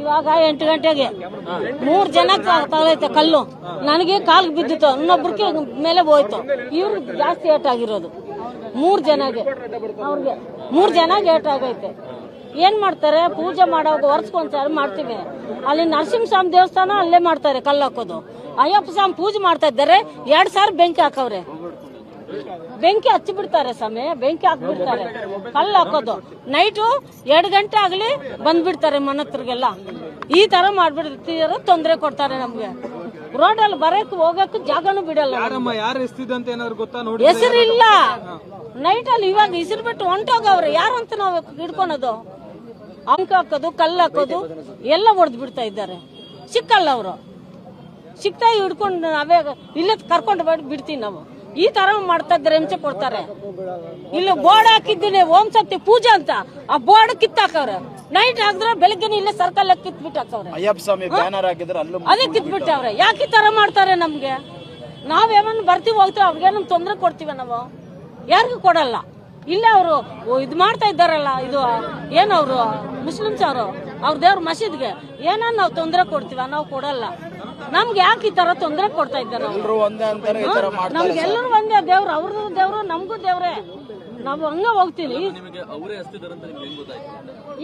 ಇವಾಗ ಎಂಟು ಗಂಟೆಗೆ. ಮೂರ್ ಜನ ತಗೊಳೈತೆ ಕಲ್ಲು. ನನಗೆ ಕಾಲ್ ಬಿದ್ದಿತ್ತು. ಇನ್ನೊಬ್ರಿಗೆ ಮೇಲೆ ಹೋಯ್ತು. ಇವ್ರು ಜಾಸ್ತಿ ಏಟ್ ಆಗಿರೋದು. ಮೂರ್ ಜನಗೆ. ಅವ್ರಿಗೆ ಮೂರ್ ಜನಗೆ ಏಟ್ ಆಗೈತೆ. ಏನ್ ಮಾಡ್ತಾರೆ? ಪೂಜೆ ಮಾಡೋದು ವರ್ಷಕ್ಕೊಂದ್ಸರಿ ಮಾಡ್ತೀವಿ. ಅಲ್ಲಿ ನರಸಿಂಹಸ್ವಾಮಿ ದೇವಸ್ಥಾನ ಅಲ್ಲೇ ಮಾಡ್ತಾರೆ ಕಲ್ಲು ಹಾಕೋದು. ಅಯ್ಯಪ್ಪ ಸ್ವಾಮಿ ಪೂಜೆ ಮಾಡ್ತಾ ಇದ್ದಾರೆ. ಎರಡ್ ಸಾವಿರ ಬೆಂಕಿ ಹಾಕವ್ರೆ. ಬೆಂಕಿ ಹಚ್ಚಿ ಬಿಡ್ತಾರೆ ಸಮಯ ಬೆಂಕಿ ಹಾಕ್ಬಿಡ್ತಾರೆ. ಕಲ್ಲು ಹಾಕೋದು. ನೈಟು ಎರಡು ಗಂಟೆ ಆಗಲಿ ಬಂದ್ಬಿಡ್ತಾರೆ ಮನತ್ರಿಗೆಲ್ಲ ಈ ತರ ಮಾಡ್ಬಿಡ್ತೀರ ತೊಂದರೆ ಕೊಡ್ತಾರೆ ನಮ್ಗೆ. ಅಲ್ಲಿ ಬರಕ್ ಹೋಗಕ್ ಜಾಗನೂ ಬಿಡಲ್ಲ ಹೆಸರು ಯಾರು ನೈಟ್ ಅಲ್ಲಿ ಇವಾಗ ಹೆಸರು ಬಿಟ್ಟು ಹೊಂಟೋಗವ್ರೆ ಯಾರು ಅಂತ ನಾವು ಹಿಡ್ಕೊಳೋದು? ಅಂಕ ಹಾಕೋದು ಕಲ್ಲು ಹಾಕೋದು ಎಲ್ಲ ಹೊಡೆದು ಬಿಡ್ತಾ ಇದ್ದಾರೆ. ಸಿಕ್ಕಲ್ಲ ಅವರು. ಸಿಕ್ತಾ ಹಿಡ್ಕೊಂಡು ನಾವೇ ಇಲ್ಲ ಕರ್ಕೊಂಡು ಬಿಡ್ತೀವಿ ನಾವು. ಈ ತರ ಮಾಡ್ತಾ ಇದ್ದಾರೆ ಹಿಂಸೆ ಕೊಡ್ತಾರೆ. ಇಲ್ಲಿ ಬೋರ್ಡ್ ಹಾಕಿದ್ದೀನಿ ಓಂ ಶಕ್ತಿ ಪೂಜೆ ಅಂತ. ಆ ಬೋರ್ಡ್ ಕಿತ್ತಾಕವ್ರೆ. ನೈಟ್ ಹಾಕಿದ್ರೆ ಬೆಳಗ್ಗೆ ಇಲ್ಲೇ ಸರ್ಕಲ್ ಕಿತ್ ಬಿಟ್ಟಾಕವ್ರೆ ಅಯ್ಯಪ್ಪ ಸ್ವಾಮಿ ಬ್ಯಾನರ್ ಹಾಕಿದ್ರೆ ಅಲ್ಲೂ ಅದೇ ಕಿತ್ಬಿಟ್ಟವ್ರೆ. ಯಾಕೆ ಈ ತರ ಮಾಡ್ತಾರೆ ನಮ್ಗೆ? ನಾವೇಮನ್ ಬರ್ತೀವಿ ಹೋಗ್ತೀವಿ ಅವ್ರಿಗೇನು ತೊಂದ್ರೆ ಕೊಡ್ತೀವಿ ನಾವು. ಯಾರಿಗೂ ಕೊಡಲ್ಲ. ಇಲ್ಲ ಅವರು ಇದು ಮಾಡ್ತಾ ಇದ್ದಾರಲ್ಲ ಇದು ಏನವ್ರು ಮುಸ್ಲಿಮ್ಸ್ ಅವರು. ಅವ್ರ ದೇವ್ರ ಮಸೀದ್ಗೆ ಏನನ್ನ ನಾವು ತೊಂದರೆ ಕೊಡ್ತೀವ? ನಾವು ಕೊಡಲ್ಲ. ನಮ್ಗೆ ಯಾಕೆ ಈ ತರ ತೊಂದರೆ ಕೊಡ್ತಾ ಇದ್ದಾರೆ ಅವ್ರು? ಎಲ್ರು ಒಂದೇ ಅಂತಾರೆ ಈ ತರ ಮಾಡ್ತಾರೆ ನಮ್ಗೆಲ್ಲರೂ ಒಂದೇ ದೇವ್ರು ಅವ್ರದ್ದು ದೇವ್ರು ನಮಗೂ ದೇವ್ರೆ. ನಾವು ಹಂಗ ಹೋಗ್ತೀವಿ.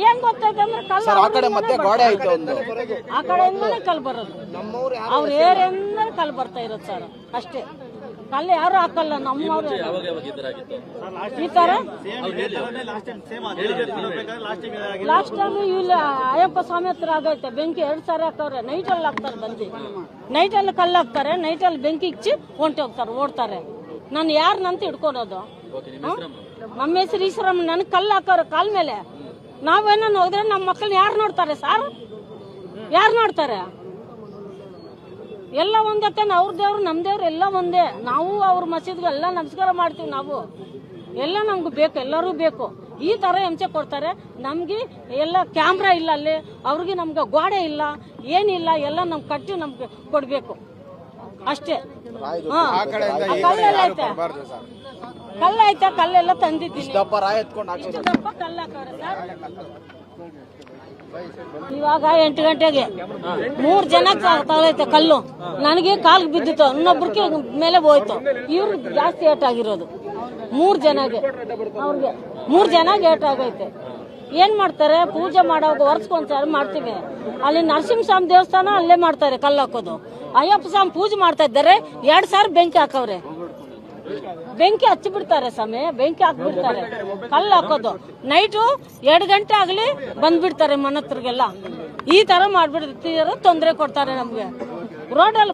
ಏನ್ ಗೊತ್ತೈತೆ ಅಂದ್ರೆ ಕಲ್ಲು ಸರ್ ಆ ಕಡೆ ಅವ್ರಿಂದನೇ ಮತ್ತೆ ಗೋಡೆ ಐತೆ ಒಂದು. ಆ ಕಡೆಯಿಂದನೇ ಕಲ್ ಬರೋದು. ಅವ್ರ ಏರಿಯಿಂದ ಕಲ್ ಬರ್ತಾ ಇರೋದು ಸರ್ ಅಷ್ಟೇ. ಕಲ್ಲು ಯಾರು ಹಾಕಲ್ಲ ನಮ್ಮವ್ರು ಈ ತರ? ಲಾಸ್ಟ್ ಟೈಮ್ ಇಲ್ಲಿ ಅಯ್ಯಪ್ಪ ಸ್ವಾಮಿ ಹತ್ರ ಆಗೈತೆ. ಬೆಂಕಿ ಎರಡ್ ಸಾರಿ ಹಾಕವ್ರೆ ನೈಟ್ ಅಲ್ಲಿ ಹಾಕ್ತಾರೆ ಬಂದು. ನೈಟ್ ಅಲ್ಲಿ ಕಲ್ಲು ಹಾಕ್ತಾರೆ. ನೈಟ್ ಅಲ್ಲಿ ಬೆಂಕಿ ಇಚ್ಚಿ ಹೊಂಟೋಗ್ತಾರೆ ಓಡ್ತಾರೆ. ನಾನು ಯಾರನ್ನಂತ ಹಿಡ್ಕೊಳೋದು. ಹ? ನಮ್ಮ ಹೆಸರು ಈಶ್ವರಮ್ಮ. ನನಗೆ ಕಲ್ಲು ಹಾಕೋರು ಕಾಲ್ ಮೇಲೆ. ನಾವೇನೋ ಹೋದ್ರೆ ನಮ್ಮ ಮಕ್ಕಳನ್ನ ಯಾರು ನೋಡ್ತಾರೆ ಸಾರ್? ಯಾರು ನೋಡ್ತಾರೆ? ಎಲ್ಲ ಒಂದತ್ತೆ ಅವ್ರ ದೇವ್ರು ನಮ್ಮ ದೇವ್ರು ಎಲ್ಲ ಒಂದೇ. ನಾವು ಅವ್ರ ಮಸೀದ್ಗೆ ಎಲ್ಲ ನಮಸ್ಕಾರ ಮಾಡ್ತೀವಿ ನಾವು. ಎಲ್ಲ ನಮ್ಗೆ ಬೇಕು ಎಲ್ಲರೂ ಬೇಕು. ಈ ತರ ಹೆಂಚೆ ಕೊಡ್ತಾರೆ. ನಮ್ಗೆ ಎಲ್ಲ ಕ್ಯಾಮ್ರಾ ಇಲ್ಲ ಅಲ್ಲಿ. ಅವ್ರಿಗೆ ನಮ್ಗೆ ಗೋಡೆ ಇಲ್ಲ ಏನಿಲ್ಲ ಎಲ್ಲ ನಮ್ಗೆ ಕಟ್ಟಿ ನಮ್ಗೆ ಕೊಡ್ಬೇಕು. ಅಷ್ಟೇ. ಕಲ್ಲೈತೆ ಕಲ್ಲೆಲ್ಲ ಐತೆ ಕಲ್ಲು ಐತೆ ಕಲ್ಲೆಲ್ಲ ತಂದಿದ್ದೀನಿ. ಕಲ್ಲ ಇವಾಗ ಎಂಟು ಗಂಟೆಗೆ. ಮೂರ್ ಜನ ತಗೊಳೈತೆ ಕಲ್ಲು. ನನಗೆ ಕಾಲ್ ಬಿದ್ದಿತ್ತು. ಇನ್ನೊಬ್ರಿಗೆ ಮೇಲೆ ಹೋಯ್ತು. ಇವ್ರ ಜಾಸ್ತಿ ಏಟ್ ಆಗಿರೋದು. ಮೂರ್ ಜನಗೆ. ಅವ್ರಿಗೆ ಮೂರ್ ಜನಗೆ ಏಟ್ ಆಗೈತೆ. ಏನ್ ಮಾಡ್ತಾರೆ? ಪೂಜೆ ಮಾಡೋದು ವರ್ಷಕ್ಕೊಂದ್ಸರಿ ಮಾಡ್ತೀವಿ. ಅಲ್ಲಿ ನರಸಿಂಹಸ್ವಾಮಿ ದೇವಸ್ಥಾನ ಅಲ್ಲೇ ಮಾಡ್ತಾರೆ ಕಲ್ಲು ಹಾಕೋದು. ಅಯ್ಯಪ್ಪ ಸ್ವಾಮಿ ಪೂಜೆ ಮಾಡ್ತಾ ಇದ್ದಾರೆ. ಎರಡ್ ಸಾವಿರ ಬೆಂಕಿ ಹಾಕವ್ರೆ. ಬೆಂಕಿ ಹಚ್ಚಿಬಿಡ್ತಾರೆ ಸ್ವಾಮಿ, ಬೆಂಕಿ ಹಾಕ್ಬಿಡ್ತಾರೆ ಕಲ್ಲು ಹಾಕೋದು. ನೈಟು ಎರಡು ಗಂಟೆ ಆಗಲಿ ಬಂದ್ಬಿಡ್ತಾರೆ ಮನೆ ಹತ್ರಗೆಲ್ಲ ಈ ತರ ಮಾಡ್ಬಿಡ್ತೀರ ತೊಂದರೆ ಕೊಡ್ತಾರೆ ನಮ್ಗೆ. ರೋಡಲ್ಲಿ